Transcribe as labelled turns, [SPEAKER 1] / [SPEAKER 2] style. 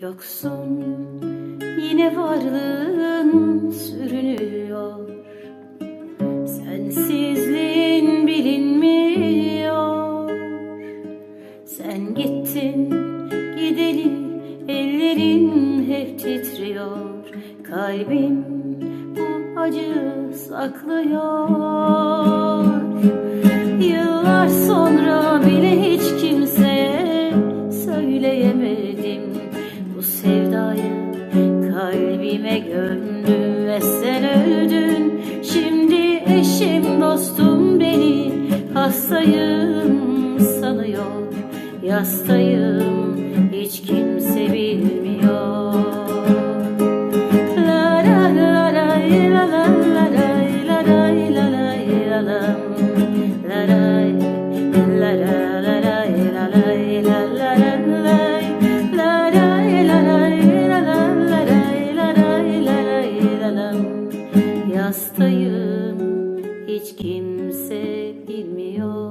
[SPEAKER 1] Yoksun yine varlığın sürünüyor. Sensizliğin bilinmiyor. Sen gittin gideli ellerin hep titriyor. Kalbim bu acı saklıyor. Yıllar sonra bile hiç kimseye kalbime gömdüm ve sen öldün. Şimdi eşim dostum beni hastayım sanıyor Yastayım. Hiç kimse hastayım. Hiç kimse bilmiyor.